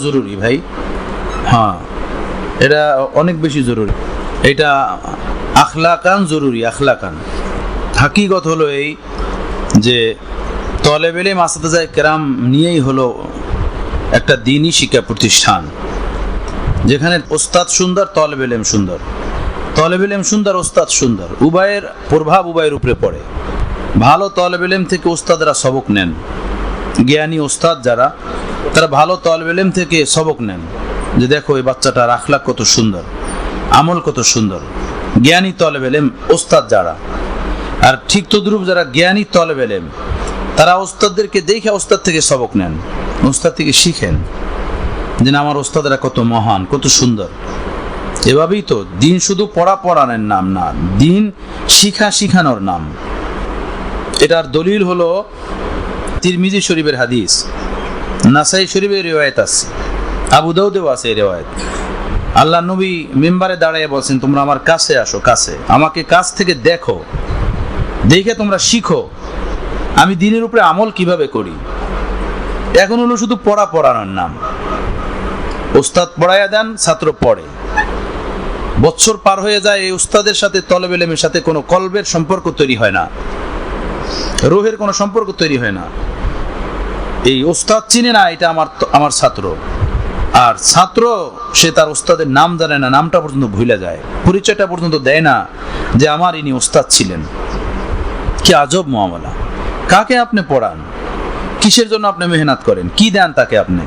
জরুরি ভাই। হ্যাঁ এটা অনেক বেশি জরুরি। এটা আখলাকান জরুরি, আখলাকান। হাকিগত হলো এই যে তলে তলেবেলে মাসাদাজায় কেরাম নিয়েই হলো একটা দিনই শিক্ষা প্রতিষ্ঠান, যেখানে ওস্তাদ সুন্দর তলেবেলেম সুন্দর। তলেবেলেম সুন্দর, ওস্তাদ সুন্দর। উভয়ের প্রভাব উভয়ের উপরে পড়ে। ভালো তলেবেলেম থেকে ওস্তাদরা সবক নেন। জ্ঞানী ওস্তাদ যারা তারা ভালো তলবেলেম থেকে সবক নেন। যে দেখো এই বাচ্চাটার আখলাক কত সুন্দর, আমল কত সুন্দর। জ্ঞানী তলবেলেম ওস্তাদ যারা, আর ঠিক তদ্রুপ যারা জ্ঞানী তলবেলেম তারা ওস্তাদদেরকে দেখে ওস্তাদ থেকে সবক নেন, ওস্তাদ থেকে শিখেন যে না, আমার ওস্তাদরা কত মহান, কত সুন্দর। এভাবেই তো দিন শুধু পড়া পড়ানোর নাম না, দিন শিখা শিখানোর নাম। এটার দলিল হলো তিরমিজি শরীফের হাদিস। নাসাই শরীফের রেওয়ায়ত আছে। আবু দাউদেও আছে এই রেওয়ায়ত। আল্লাহ নবী মেম্বারে দাঁড়ায় বলছেন, তোমরা আমার কাছে আসো, কাছে। আমাকে কাছ থেকে দেখো, দেখে তোমরা শিখো, আমি দিনের উপরে আমল কীভাবে করি? এখন হলো শুধু পড়া পড়ানোর নাম। ওস্তাদ পড়াইয়া দেন, ছাত্র পড়ে। বছর পার হয়ে যায়, এই উস্তাদের সাথে, তলবেলেমের সাথে কোনো কলবের সম্পর্ক তৈরি হয় না। রোহের কোনো সম্পর্ক তৈরি হয় না। এই ওস্তাদ চিনে না, এটা আমার আমার ছাত্র। আর ছাত্র, সে তার ওস্তাদের নাম জানে না, নামটা পর্যন্ত ভুলে যায়। পরিচয়টা পর্যন্ত দেয় না যে আমার ইনি ওস্তাদ ছিলেন। কি আজব মহামলা কাকে আপনি পড়ান? কিসের জন্য আপনি মেহনত করেন? কি দেন তাকে আপনি?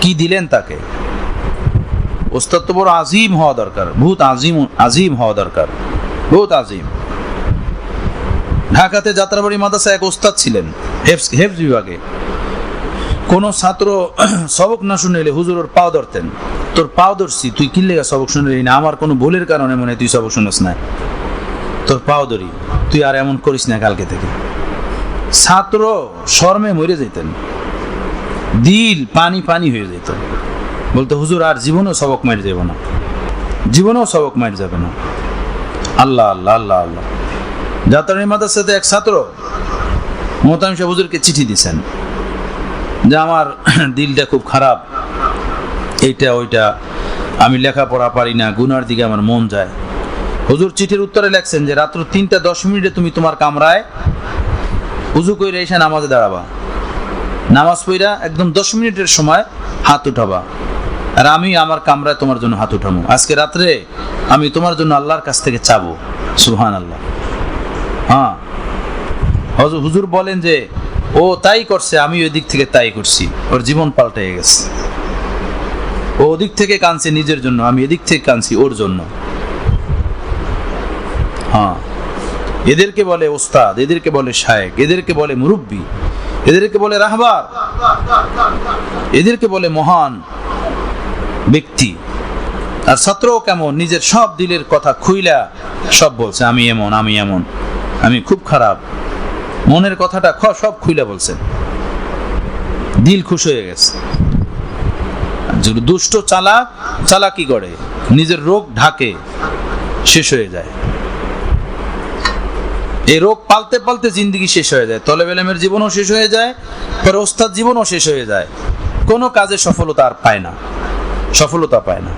কি দিলেন তাকে? ওস্তাদ তো বড় আজিম হওয়া দরকার, বহুত আজিম আজিম হওয়া দরকার, বহুত আজিম। ঢাকাতে যাত্রাবাড়ি মাদ্রাসা এক ওস্তাদ ছিলেন। হেফস হেফস বিভাগে। কোনো ছাত্র সবক না শুনেলে হুজুর ওর পাও ধরতেন। তোর পাও ধরছি, তুই কি লেগা সবক শুনলি না? আমার কোনো ভুলের কারণে মনে তুই সবক শুনিস না। তোর পাও ধরি, তুই আর এমন করিস না কালকে থেকে। ছাত্র শর্মে মরে যেতেন দিল পানি পানি হয়ে যেত বলতো, হুজুর, আর জীবনেও সবক মারি যাব না। জীবনেও সবক মারি যাবে না। আল্লাহ আল্লাহ আল্লাহ আল্লাহ। যাত্রানি মাদ্রাসাতে এক ছাত্র মোহতাম সাহেব হুজুরকে চিঠি দিছেন যে আমার দিলটা খুব খারাপ, এইটা, ওইটা, আমি লেখাপড়া পারি না, গুনার দিকে আমার মন যায়। হুজুর চিঠির উত্তরে লেখছেন যে, রাত্র তিনটা দশ মিনিটে তুমি তোমার কামরায় উজু কইরা এসে নামাজে দাঁড়াবা। নামাজ পইরা একদম দশ মিনিটের সময় হাত উঠাবা। আর আমি আমার কামরায় তোমার জন্য হাত উঠাবো আজকে রাত্রে আমি তোমার জন্য আল্লাহর কাছ থেকে চাবো। সুহান আল্লাহ হ্যাঁ। হজুর বলেন যে, ও তাই করছে আমি ওই দিক থেকে তাই করছি। ওর জীবন পাল্টে গেছে। ও ওদিক থেকে কাঁদছে নিজের জন্য, আমি এদিক থেকে কাঁদছি ওর জন্য। হ্যাঁ। এদেরকে বলে ওস্তাদ, এদেরকে বলে শায়েক এদেরকে বলে মুরব্বী, এদেরকে বলে রাহবার, এদেরকে বলে মহান ব্যক্তি। আর ছাত্রও কেমন? নিজের সব দিলের কথা খুইলা সব বলছে, আমি এমন আমি এমন, আমি খুব খারাপ। মনের কথাটা সব খুইলা বলছেন দিল খুশ হয়ে গেছে। দুষ্ট চালাক, চালাকি করে, নিজের রোগ ঢাকে, শেষ হয়ে যায়। এই রোগ পালতে পালতে জিন্দগি শেষ হয়ে যায়। তলে বেলেমের জীবনও শেষ হয়ে যায়, পরে ওস্তাদ জীবনও শেষ হয়ে যায়। কোনো কাজে সফলতা আর পায় না। সফলতা পায় না।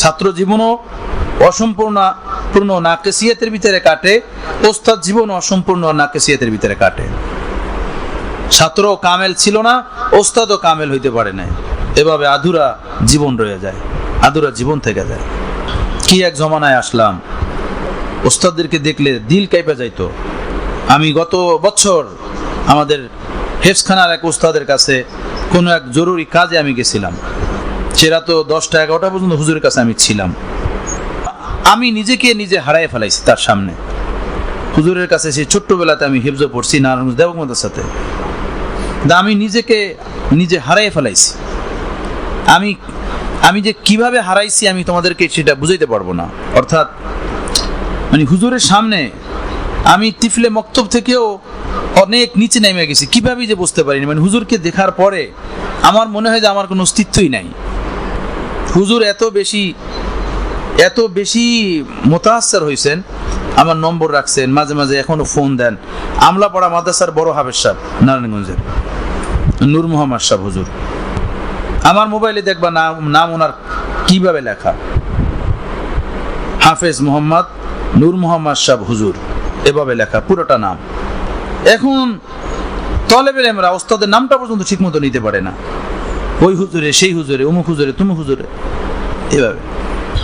ছাত্র জীবনও অসম্পূর্ণ, পূর্ণ নাকেসিয়াতের ভিতরে কাটে, ওস্তাদ জীবন অসম্পূর্ণ নাকেসিয়াতের ভিতরে কাটে। ছাত্র কামেল ছিল না, ওস্তাদও কামেল হইতে পারে না এভাবে আধুরা জীবন রয়ে যায়, আধুরা জীবন থেকে যায়। কি এক জমানায় আসলাম, ওস্তাদদেরকে দেখলে দিল কাইপা যাইতো। আমি গত বছর আমাদের হেফসখানার এক ওস্তাদের কাছে কোনো এক জরুরি কাজে আমি গেছিলাম। সেরা তো দশটা এগারোটা পর্যন্ত হুজুরের কাছে আমি ছিলাম। আমি নিজেকে নিজে হারাই ফেলাইছি তার সামনে। হুজুরের কাছে সেই ছোট্টবেলাতে আমি হেফজ পড়ছি নারায়ণ দেবকমাতার সাথে আমি নিজেকে নিজে হারাই ফেলাইছি। আমি আমি যে কীভাবে হারাইছি আমি তোমাদেরকে সেটা বুঝাইতে পারব না। অর্থাৎ মানে হুজুরের সামনে আমি তিফলে মক্তব থেকেও অনেক নিচে নেমে গেছি। কীভাবে যে বুঝতে পারিনি। মানে হুজুরকে দেখার পরে আমার মনে হয় যে আমার কোনো অস্তিত্বই নাই। হুজুর এত বেশি এত বেশি মোতাহাসার হয়েছেন আমার নম্বর রাখছেন, মাঝে মাঝে এখনও ফোন দেন। আমলা পড়া মাদ্রাসার বড় হাবের সাহেব, নারায়ণগঞ্জের। নূর মোহাম্মদ শাহ হুজুর। আমার মোবাইলে দেখবা নাম নাম ওনার কীভাবে লেখা? হাফেজ মোহাম্মদ নূর মোহাম্মদ শাহ হুজুর, এভাবে লেখা, পুরোটা নাম। এখন তলেবের আমরা ওস্তাদের নামটা পর্যন্ত ঠিক মতো নিতে পারে না। ওই হুজুরে, সেই হুজুরে, অমুক হুজুরে, তুমুক হুজুরে। এভাবে।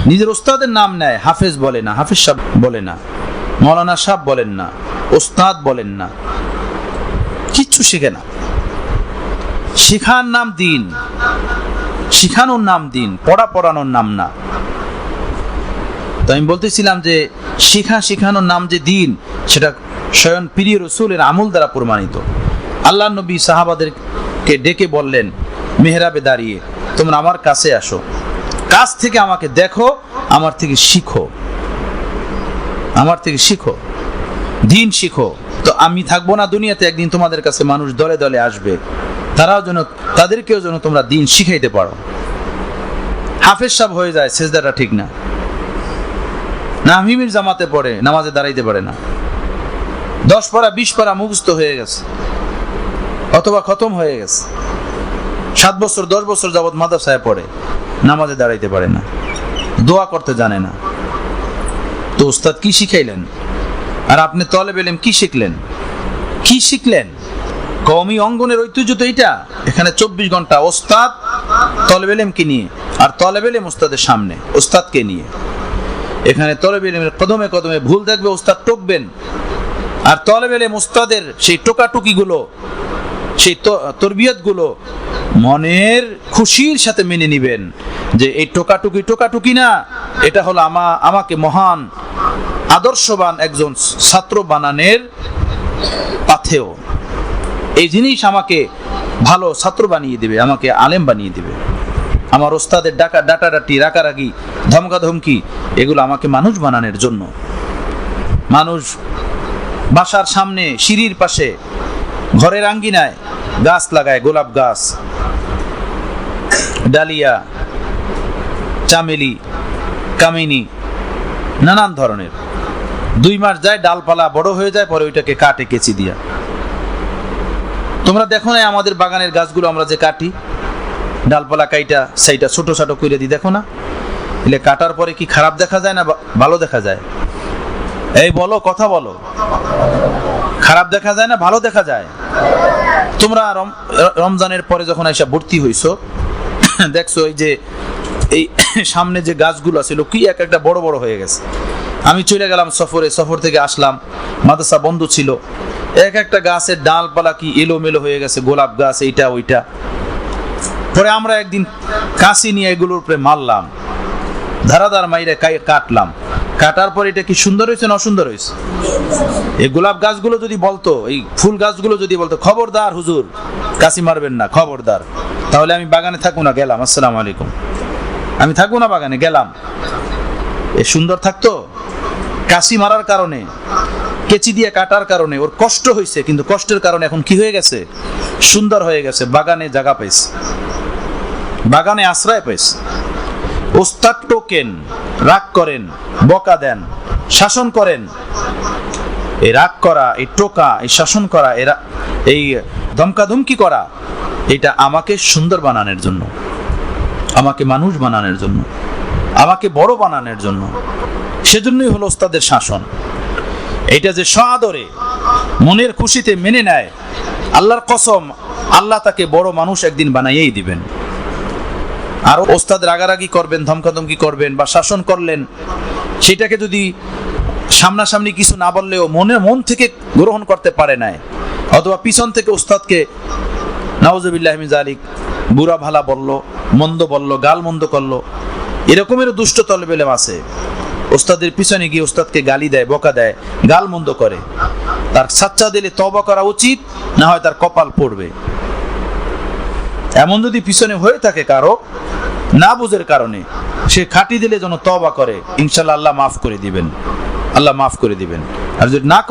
নিজের ওস্তাদের নাম নেয়, হাফেজ বলে না, হাফেজ সাহ বলে না, মৌলানা সাহ বলেন না, ওস্তাদ বলেন না। কিচ্ছু শেখে না। শিখার নাম দিন, শিখানোর নাম দিন, পড়া পড়ানোর নাম না। তো আমি বলতেছিলাম যে, শিখা শিখানোর নাম যে দিন, সেটা স্বয়ং প্রিয় রসুলের আমল দ্বারা প্রমাণিত। আল্লাহ নবী সাহাবাদেরকে ডেকে বললেন মেহরাবে দাঁড়িয়ে, তোমরা আমার কাছে আসো। কাছ থেকে আমাকে দেখো, আমার থেকে শিখো। আমার থেকে শিখো। দিন শিখো। তো আমি থাকব না দুনিয়াতে, একদিন তোমাদের কাছে মানুষ দলে দলে আসবে। তারাও যেন, তাদেরকেও যেন তোমরা দিন শিখাইতে পারো। হাফেজ সাহ হয়ে যায়, সেজদাটা ঠিক না। না, মিমির জামাতে পড়ে, নামাজে দাঁড়াইতে পারে না। দশ পারা, বিশ পারা মুখস্থ হয়ে গেছে, অথবা খতম হয়ে গেছে। সাত বছর, দশ বছর যাবৎ মাদ্রাসায় পড়ে, নামাজে দাঁড়াইতে পারে না, দোয়া করতে জানে না। তো উস্তাদ, কি শিখাইলেন? আর আপনি তলে বেলেম কি শিখলেন? কি শিখলেন? কমি অঙ্গনের ঐতিহ্য তো এইটা। এখানে চব্বিশ ঘণ্টা ওস্তাদ তলেবেলেমকে নিয়ে, আর তলেবেলেম ওস্তাদের সামনে ওস্তাদকে নিয়ে। এখানে তলেবেলেমের কদমে কদমে ভুল দেখবে ওস্তাদ টকবেন। আর তলেবেলেম ওস্তাদের সেই টোকাটুকিগুলো, সেই তরবিয়তগুলো মনের খুশির সাথে মেনে নিবেন যে এই টোকাটুকি টোকাটুকি না, এটা হলো আমা, আমাকে মহান, আদর্শবান একজন ছাত্র বানানের পাথেও এই জিনিস আমাকে ভালো ছাত্র বানিয়ে দিবে, আমাকে আলেম বানিয়ে দিবে। আমার ওস্তাদের ডাকা, ডাটাডাটি রাকারাগি ধমকাধমকি, এগুলো আমাকে মানুষ বানানোর জন্য। মানুষ বাসার সামনে, সিঁড়ির পাশে, ঘরের আঙ্গিনায় গাছ লাগায়, গোলাপ গাছ, ডালিয়া, চামেলি, কামিনী, নানান ধরনের। দুই মাস যায়, ডালপালা বড় হয়ে যায়, পরে ওইটাকে কাটে, কেচি দিয়া। তোমরা দেখো না, আমাদের বাগানের গাছগুলো আমরা যে কাটি, ডালপালা কাইটা, সেইটা ছোট ছোট করে দিই, দেখো না? এলে কাটার পরে কি খারাপ দেখা যায় না ভালো দেখা যায়? এই বলো, কথা বলো। খারাপ দেখা যায় না, ভালো দেখা যায়? তোমরা রমজানের পরে যখন এসে ভর্তি হইছো, দেখছ এই যে, এই সামনে যে গাছগুলো ছিল কি এক একটা বড় বড় হয়ে গেছে। আমি চলে গেলাম সফরে, সফর থেকে আসলাম, মাদ্রাসা বন্ধ ছিল। এক একটা গাছের ডালপালা কি এলোমেলো হয়ে গেছে, গোলাপ গাছ এইটা ওইটা। পরে আমরা একদিন কাশি নিয়ে এগুলোর উপরে মারলাম। ধারাধার মাইরে কাটলাম। কাটার পর এটা কি সুন্দর হয়েছে না অসুন্দর হয়েছে? এই গোলাপ গাছগুলো যদি বলতো, এই ফুল গাছগুলো যদি বলতো, খবরদার হুজুর, কাশি মারবেন না, খবরদার। তাহলে আমি বাগানে থাকব না, গেলাম, আসসালামু আলাইকুম। আমি থাকব না বাগানে, গেলাম। এ সুন্দর থাকতো? কাশি মারার কারণে, কেচি দিয়ে কাটার কারণে, ওর কষ্ট হয়েছে, কিন্তু কষ্টের কারণে এখন কি হয়ে গেছে? সুন্দর হয়ে গেছে, বাগানে জায়গা পেয়েছে বাগানে আশ্রয় পেয়েছে ওস্তাদ টোকেন, রাগ করেন, বকা দেন, শাসন করেন। এই রাগ করা, এই টোকা, এই শাসন করা, এরা, এই ধমকাধমকি করা, এটা আমাকে সুন্দর বানানোর জন্য, আমাকে মানুষ বানানোর জন্য, আমাকে বড় বানানোর জন্য। সেজন্যই হলো ওস্তাদের শাসন। এটা যে সআদরে মনের খুশিতে মেনে নেয়, আল্লাহর কসম, আল্লাহ তাকে বড় মানুষ একদিন বানাইয়েই দিবেন। আর ওস্তাদ রাগারাগি করবেন, ধমকাধমকি করবেন বা শাসন করলেন, সেটাকে যদি সামনাসামনি কিছু না বললেও মনে, মন থেকে গ্রহণ করতে পারে নাই, অথবা পিছন থেকে ওস্তাদকে নওয়াজবিল্লাহমিন জালিক বুড়া ভালা বলল, মন্দ বলল, গাল মন্দ করল, এরকমেরও দুষ্ট তলবেলেম আছে। ওস্তাদের পিছনে গিয়ে ওস্তাদকে গালি দেয়, বকা দেয়, গাল মন্দ করে। তার সাচ্চা দিলে তবা করা উচিত, না হয় তার কপাল পড়বে। এমন যদি পিছনে হয়ে থাকে কারও না বুঝের কারণে, সে খাটি দিলে যেন তবা করে, ইনশাল্লাহ আল্লাহ মাফ করে দিবেন। আল্লাহ মাফ করে দিবেন। আর যদি না